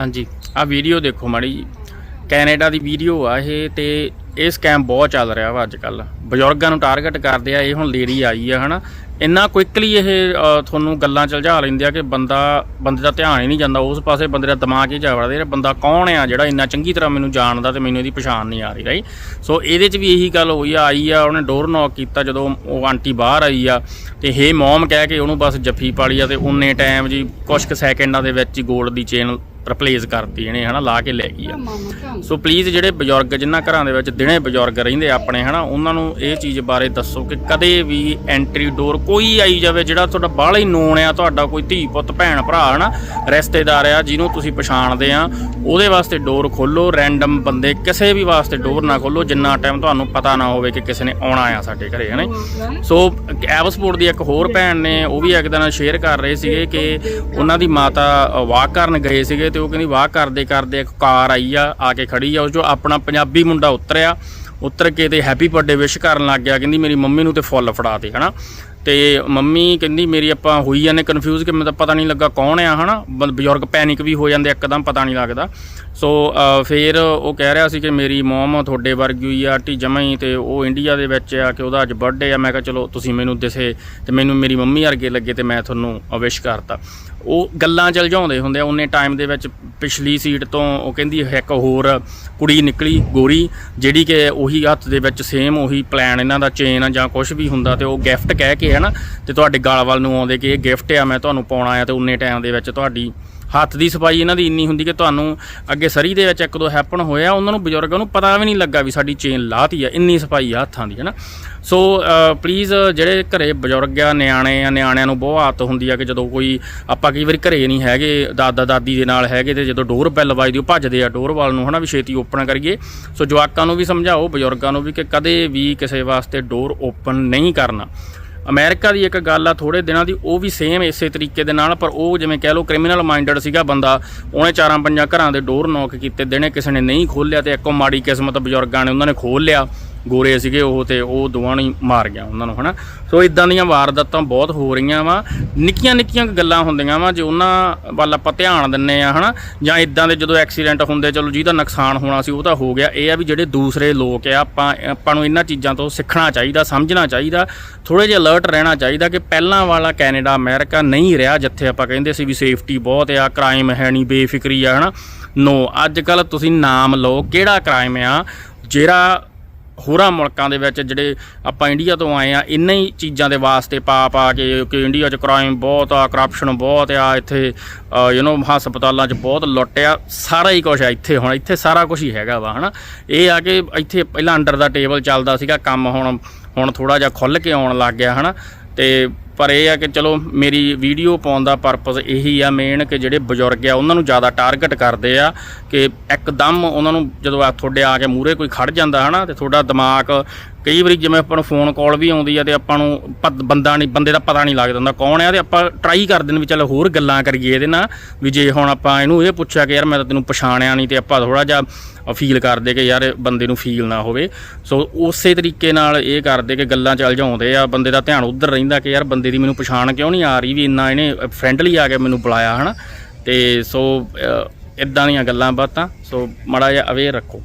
ਹਾਂਜੀ ਆ ਵੀਡੀਓ ਦੇਖੋ ਮਾੜੀ ਜੀ। ਕੈਨੇਡਾ ਦੀ ਵੀਡੀਓ ਆ ਇਹ ਤੇ ਇਹ ਸਕੈਮ ਬਹੁਤ ਚੱਲ ਰਿਹਾ ਵਾ ਅੱਜ ਕੱਲ ਬਜ਼ੁਰਗਾਂ ਨੂੰ ਟਾਰਗੇਟ ਕਰਦੇ ਆ, ਇਹ ਹੁਣ ਲੇਡੀ ਆਈ ਆ, ਹਨਾ। ਇੰਨਾ ਕੁਇਕਲੀ ਇਹ ਤੁਹਾਨੂੰ ਗੱਲਾਂ ਚਲਜਾ ਲੈਂਦੇ ਆ ਕਿ ਬੰਦਾ, ਬੰਦੇ ਦਾ ਧਿਆਨ ਹੀ ਨਹੀਂ ਜਾਂਦਾ, ਉਸ ਪਾਸੇ ਬੰਦੇ ਦਾ ਦਿਮਾਗ ਹੀ ਜਾ ਵੜਦਾ ਇਹ ਬੰਦਾ ਕੌਣ ਆ ਜਿਹੜਾ ਇੰਨਾ ਚੰਗੀ ਤਰ੍ਹਾਂ ਮੈਨੂੰ ਜਾਣਦਾ ਤੇ ਮੈਨੂੰ ਇਹਦੀ ਪਛਾਣ ਨਹੀਂ ਆ ਰਹੀ ਰਾਈ ਸੋ ਇਹਦੇ 'ਚ ਵੀ ਇਹੀ ਗੱਲ ਹੋਈ ਆ, ਆਈ ਆ, ਉਹਨੇ ਡੋਰ ਨੌਕ ਕੀਤਾ ਜਦੋਂ ਉਹ ਆਂਟੀ ਬਾਹਰ ਆਈ ਆ ਤੇ ਹੇ ਮੌਮ ਕਹਿ ਕੇ ਉਹਨੂੰ ਬਸ ਜੱਫੀ ਪਾਲੀ ਆ ਤੇ ਉਨੇ ਟਾਈਮ ਜੀ ਕੁਝ ਕੁ ਸੈਕਿੰਡਾਂ ਦੇ ਵਿੱਚ ਹੀ ਗੋਲਡ ਦੀ ਚੇਨ ਰਿਪਲੇਸ ਕਰਤੀ ਇਹਨੇ ਹਨਾ ਲਾ ਕੇ ਲੈ ਗਈ ਆ। ਸੋ ਪਲੀਜ਼ ਜਿਹੜੇ ਬਜ਼ੁਰਗ ਜਿਨ੍ਹਾਂ ਘਰਾਂ ਦੇ ਵਿੱਚ ਦਿਨੇ ਬਜ਼ੁਰਗ ਰਹਿੰਦੇ ਆਪਣੇ ਹਨਾ ਉਹਨਾਂ ਨੂੰ ਇਹ ਚੀਜ਼ ਬਾਰੇ ਦੱਸੋ ਕਿ ਕਦੇ ਵੀ ਐਂਟਰੀ ਡੋਰ ਕੋਈ ਆਈ ਜਾਵੇ ਜਿਹੜਾ ਤੁਹਾਡਾ ਬਾਹਲਾ ਹੀ ਨੋਨ ਆ ਤੁਹਾਡਾ ਕੋਈ ਧੀ ਪੁੱਤ ਭੈਣ ਭਰਾ ਹਨਾ ਰਿਸ਼ਤੇਦਾਰ ਆ ਜਿਹਨੂੰ ਤੁਸੀਂ ਪਛਾਣਦੇ ਆ ਉਹਦੇ ਵਾਸਤੇ ਡੋਰ ਖੋਲੋ ਰੈਂਡਮ ਬੰਦੇ ਕਿਸੇ ਵੀ ਵਾਸਤੇ ਡੋਰ ਨਾ ਖੋਲੋ ਜਿੰਨਾ ਟਾਈਮ ਤੁਹਾਨੂੰ ਪਤਾ ਨਾ ਹੋਵੇ ਕਿ ਕਿਸੇ ਨੇ ਆਉਣਾ ਆ ਸਾਡੇ ਘਰੇ ਹਨਾ। ਸੋ ਐਵਸਪੋਰਟ ਦੀ ਇੱਕ ਹੋਰ ਭੈਣ ਨੇ ਉਹ ਵੀ ਇੱਕ ਦਿਨ ਸ਼ੇਅਰ ਕਰ ਰਹੇ ਸੀਗੇ ਕਿ ਉਹਨਾਂ ਦੀ ਮਾਤਾ ਵਾਕ ਕਰਨ ਗਏ ਸੀਗੇ ਤੇ ਉਹ ਕਹਿੰਦੀ ਵਾਹ ਕਰਦੇ ਕਰਦੇ ਇੱਕ ਕਾਰ ਆਈ ਆ ਆ ਕੇ ਖੜੀ ਆ, ਉਹ ਚੋਂ ਆਪਣਾ ਪੰਜਾਬੀ ਮੁੰਡਾ ਉਤਰਿਆ, ਉਤਰ ਕੇ ਤੇ ਹੈਪੀ ਬਰਥਡੇ ਵਿਸ਼ ਕਰਨ ਲੱਗ ਗਿਆ, ਕਹਿੰਦੀ ਮੇਰੀ ਮੰਮੀ ਨੂੰ ਤੇ ਫੁੱਲ ਫੜਾ ਤੇ ਹਨਾ? ਤੇ ਮੰਮੀ ਕਹਿੰਦੀ ਮੇਰੀ ਆਪਾਂ ਹੋਈ ਜਾਂਦੇ ਕਨਫਿਊਜ਼ ਕਿ ਮੈਨੂੰ ਤਾਂ ਪਤਾ ਨਹੀਂ ਲੱਗਾ ਕੌਣ ਆ ਹਨਾ? ਬ- ਬਜ਼ੁਰਗ ਪੈਨਿਕ ਵੀ ਹੋ ਜਾਂਦੇ ਇੱਕਦਮ ਪਤਾ ਨਹੀਂ ਲੱਗਦਾ। ਸੋ ਅ, ਫਿਰ ਉਹ ਕਹਿ ਰਿਹਾ ਸੀ ਕਿ ਮੇਰੀ ਮਮ ਤੁਹਾਡੇ ਵਰਗੀ ਹੋਈ ਆ ਟੀ ਜਮਾਂ ਤੇ ਉਹ ਇੰਡੀਆ ਦੇ ਵਿੱਚ ਆ ਕਿ ਉਹਦਾ ਅੱਜ ਬਰਥਡੇ ਆ। ਮੈਂ ਕਿਹਾ ਚਲੋ ਤੁਸੀਂ ਮੈਨੂੰ ਦਿਸੇ ਤੇ ਮੈਨੂੰ ਮੇਰੀ ਮੰਮੀ ਵਰਗੇ ਲੱਗੇ ਤੇ ਮੈਂ ਤੁਹਾਨੂੰ ਵਿਸ਼ ਕਰਤਾ। ਉਹ ਗੱਲਾਂ ਚਲ ਜਾਉਂਦੇ ਹੁੰਦੇ ਆ ਉਹਨੇ ਟਾਈਮ ਦੇ ਵਿੱਚ ਪਿਛਲੀ ਸੀਟ ਤੋਂ ਉਹ ਕਹਿੰਦੀ ਇੱਕ ਹੋਰ ਕੁੜੀ ਨਿਕਲੀ ਗੋਰੀ ਜਿਹੜੀ ਕਿ ਉਹੀ ਹੱਥ ਦੇ ਵਿੱਚ ਸੇਮ ਉਹੀ ਪਲਾਨ ਇਹਨਾਂ ਦਾ ਚੇਨ ਜਾਂ ਕੁਝ ਵੀ ਹੁੰਦਾ ਤੇ ਉਹ ਗਿਫਟ ਕਹਿ ਕੇ ਹੈ ਨਾ, ਤੇ ਤੁਹਾਡੇ ਗਲ ਵੱਲ ਨੂੰ ਆਉਂਦੇ ਕਿ ਇਹ ਗਿਫਟ ਆ, ਮੈਂ ਤੁਹਾਨੂੰ ਪਾਉਣਾ ਆ ਤੇ ਉਨੇ ਟਾਈਮ ਦੇ ਵਿੱਚ ਤੁਹਾਡੀ ਹੱਥ ਦੀ ਸਫ਼ਾਈ ਇਹਨਾਂ ਦੀ ਇੰਨੀ ਹੁੰਦੀ ਕਿ ਤੁਹਾਨੂੰ ਅੱਗੇ ਸਰੀ ਦੇ ਵਿੱਚ ਇੱਕ ਦੋ ਹੈਪਨ ਹੋਇਆ ਉਹਨਾਂ ਨੂੰ ਬਜ਼ੁਰਗਾਂ ਨੂੰ ਪਤਾ ਵੀ ਨਹੀਂ ਲੱਗਾ ਵੀ ਸਾਡੀ ਚੇਨ ਲਾਤੀ ਆ, ਇੰਨੀ ਸਫ਼ਾਈ ਆ ਹੱਥਾਂ ਦੀ, ਹੈ ਨਾ। ਸੋ ਪਲੀਜ਼ ਜਿਹੜੇ ਘਰੇ ਬਜ਼ੁਰਗ ਆ, ਨਿਆਣੇ ਆ, ਨਿਆਣਿਆਂ ਨੂੰ ਬਹੁਤ ਆਦਤ ਹੁੰਦੀ ਆ ਕਿ ਜਦੋਂ ਕੋਈ ਆਪਾਂ ਕਈ ਵਾਰੀ ਘਰੇ ਨਹੀਂ ਹੈਗੇ, ਦਾਦਾ ਦਾਦੀ ਦੇ ਨਾਲ ਹੈਗੇ ਤੇ ਜਦੋਂ ਡੋਰ ਬੈਲ ਵੱਜਦੀ, ਉਹ ਭੱਜਦੇ ਆ ਡੋਰ ਵਾਲ ਨੂੰ ਹਨਾ ਵੀ ਛੇਤੀ ਓਪਨ ਕਰੀਏ। ਸੋ ਜਵਾਕਾਂ ਨੂੰ ਵੀ ਸਮਝਾਓ, ਬਜ਼ੁਰਗਾਂ ਨੂੰ ਵੀ ਕਿ ਕਦੇ ਵੀ ਕਿਸੇ ਵਾਸਤੇ ਡੋਰ ਓਪਨ ਨਹੀਂ ਕਰਨਾ। ਅਮਰੀਕਾ ਦੀ ਇੱਕ ਗੱਲ ਆ ਥੋੜੇ ਦਿਨਾਂ ਦੀ, ਉਹ ਵੀ ਸੇਮ ਇਸੇ ਤਰੀਕੇ ਦੇ ਨਾਲ, ਪਰ ਉਹ ਜਿਵੇਂ ਕਹਿ ਲਓ ਕ੍ਰਿਮੀਨਲ ਮਾਈਂਡਡ ਸੀਗਾ ਬੰਦਾ, ਉਹਨੇ ਚਾਰਾਂ ਪੰਜਾਂ ਘਰਾਂ ਦੇ ਡੋਰ ਨੌਕ ਕੀਤੇ, ਦਿਨੇ ਕਿਸੇ ਨੇ ਨਹੀਂ ਖੋਲ੍ਹਿਆ ਤੇ ਇੱਕੋ ਮਾੜੀ ਕਿਸਮਤ ਬਜ਼ੁਰਗਾਂ ਨੇ ਉਹਨਾਂ ਨੇ ਖੋਲ੍ਹ ਲਿਆ। ਗੋਰੇ ਸੀਗੇ ਉਹ ਤੇ ਉਹ ਦੋਵਾਂ ਨੂੰ ਹੀ ਮਾਰ ਗਿਆ ਉਹਨਾਂ ਨੂੰ, ਹਨਾ? ਸੋ ਇਦਾਂ ਦੀਆਂ ਵਾਰਦਾਤਾਂ ਬਹੁਤ ਹੋ ਰਹੀਆਂ ਵਾ। ਨਿੱਕੀਆਂ ਨਿੱਕੀਆਂ ਗੱਲਾਂ ਹੁੰਦੀਆਂ ਵਾ, ਜੇ ਉਹਨਾਂ ਵੱਲ ਆਪਾਂ ਧਿਆਨ ਦਿੰਨੇ ਆ ਹਨਾ? ਜਾਂ ਇਦਾਂ ਦੇ ਜਦੋਂ ਐਕਸੀਡੈਂਟ ਹੁੰਦੇ, ਚਲੋ ਜਿਹਦਾ ਨੁਕਸਾਨ ਹੋਣਾ ਸੀ ਉਹ ਤਾਂ ਹੋ ਗਿਆ। ਇਹ ਆ ਵੀ ਜਿਹੜੇ ਦੂਸਰੇ ਲੋਕ ਆ, ਆਪਾਂ ਆਪਾਂ ਨੂੰ ਇਹਨਾਂ ਚੀਜ਼ਾਂ ਤੋਂ ਸਿੱਖਣਾ ਚਾਹੀਦਾ, ਸਮਝਣਾ ਚਾਹੀਦਾ। ਥੋੜੇ ਜਿਹਾ ਅਲਰਟ ਰਹਿਣਾ ਚਾਹੀਦਾ ਕਿ ਪਹਿਲਾਂ ਵਾਲਾ ਕੈਨੇਡਾ ਅਮਰੀਕਾ ਨਹੀਂ ਰਿਹਾ, ਜਿੱਥੇ ਆਪਾਂ ਕਹਿੰਦੇ ਸੀ ਵੀ ਸੇਫਟੀ ਬਹੁਤ ਆ ਕ੍ਰਾਈਮ ਹੈ ਨਹੀਂ, ਬੇਫਿਕਰੀ ਆ, ਹਨਾ? ਨੋ, ਅੱਜ ਕੱਲ ਤੁਸੀਂ ਨਾਮ ਲਓ ਕਿਹੜਾ ਕ੍ਰਾਈਮ ਆ, ਜਿਹੜਾ ਹੋਰਾਂ ਮੁਲਕਾਂ ਦੇ ਵਿੱਚ ਜਿਹੜੇ ਆਪਾਂ ਇੰਡੀਆ ਤੋਂ ਆਏ ਆ, ਇੰਨਾਂ ਹੀ ਚੀਜ਼ਾਂ ਦੇ ਵਾਸਤੇ ਪਾ ਪਾ ਕੇ ਕਿ ਇੰਡੀਆ 'ਚ ਕ੍ਰਾਈਮ ਬਹੁਤ ਆ ਕਰਪਸ਼ਨ ਬਹੁਤ ਆ, ਇੱਥੇ ਯੂ نو ਹਸਪਤਾਲਾਂ 'ਚ ਬਹੁਤ ਲੁੱਟ ਆ ਸਾਰਾ ਹੀ ਕੁਝ ਆ ਇੱਥੇ ਹੁਣ, ਇੱਥੇ ਸਾਰਾ ਕੁਝ ਹੀ ਹੈਗਾ ਵਾ, ਹਨਾ। ਇਹ ਆ ਕਿ ਇੱਥੇ ਪਹਿਲਾਂ ਅੰਡਰ ਦਾ ਟੇਬਲ ਚੱਲਦਾ ਸੀਗਾ, ਕੰਮ ਹੁਣ ਹੁਣ ਥੋੜਾ ਜਿਹਾ ਖੁੱਲ ਕੇ ਆਉਣ ਲੱਗ ਗਿਆ, ਹਨਾ। ਤੇ ਪਰ ਇਹ ਆ ਕਿ ਚਲੋ ਮੇਰੀ ਵੀਡੀਓ ਪਾਉਣ ਦਾ ਪਰਪਸ ਇਹੀ ਆ ਮੇਨ ਕਿ ਜਿਹੜੇ ਬਜ਼ੁਰਗ ਆ ਉਹਨਾਂ ਨੂੰ ਜ਼ਿਆਦਾ ਟਾਰਗੇਟ ਕਰਦੇ ਆ ਕਿ ਇੱਕਦਮ ਉਹਨਾਂ ਨੂੰ ਜਦੋਂ ਆ ਤੁਹਾਡੇ ਆ ਕੇ ਮੂਰੇ ਕੋਈ ਖੜ ਜਾਂਦਾ ਹਨਾ ਤੇ ਤੁਹਾਡਾ ਦਿਮਾਗ ਕਈ ਵਾਰੀ ਜਿਵੇਂ ਆਪਾਂ ਨੂੰ ਫੋਨ ਕਾਲ ਵੀ ਆਉਂਦੀ ਆ ਤੇ ਆਪਾਂ ਨੂੰ ਪ- ਬੰਦਾ ਨਹੀਂ ਬੰਦੇ ਦਾ ਪਤਾ ਨਹੀਂ ਲੱਗਦਾ ਹੁੰਦਾ ਕੌਣ ਆ ਤੇ ਆਪਾਂ ਟਰਾਈ ਕਰਦੇ ਨੇ ਵੀ ਚੱਲ ਹੋਰ ਗੱਲਾਂ ਕਰੀਏ ਇਹਦੇ ਨਾਲ ਵੀ ਜੇ ਹੁਣ ਆਪਾਂ ਇਹਨੂੰ ਇਹ ਪੁੱਛਿਆ ਕਿ ਯਾਰ ਮੈਂ ਤਾਂ ਤੈਨੂੰ ਪਛਾਣਿਆ ਨਹੀਂ ਤੇ ਆਪਾਂ ਥੋੜਾ ਜਿਹਾ ਫੀਲ ਕਰਦੇ ਕਿ ਯਾਰ ਬੰਦੇ ਨੂੰ ਫੀਲ ਨਾ ਹੋਵੇ। ਸੋ ਉਸੇ ਤਰੀਕੇ ਨਾਲ ਇਹ ਕਰਦੇ ਕਿ ਗੱਲਾਂ ਚੱਲ ਜਾਉਂਦੇ ਆ, ਬੰਦੇ ਦਾ ਧਿਆਨ ਉਧਰ ਰਹਿੰਦਾ ਕਿ ਯਾਰ ਬੰਦੇ ਦੀ ਮੈਨੂੰ ਪਛਾਣ ਕਿਉਂ ਨਹੀਂ ਆ ਰਹੀ ਵੀ ਇੰਨਾ ਇਹਨੇ ਫਰੈਂਡਲੀ ਆ ਕੇ ਮੈਨੂੰ ਬੁਲਾਇਆ, ਹਨਾ? ਤੇ ਸੋ ਇਦਾਂ ਦੀਆਂ ਗੱਲਾਂ ਬਾਤਾਂ, ਸੋ ਮਾੜਾ ਜਿਹਾ ਅਵੇਅਰ ਰੱਖੋ।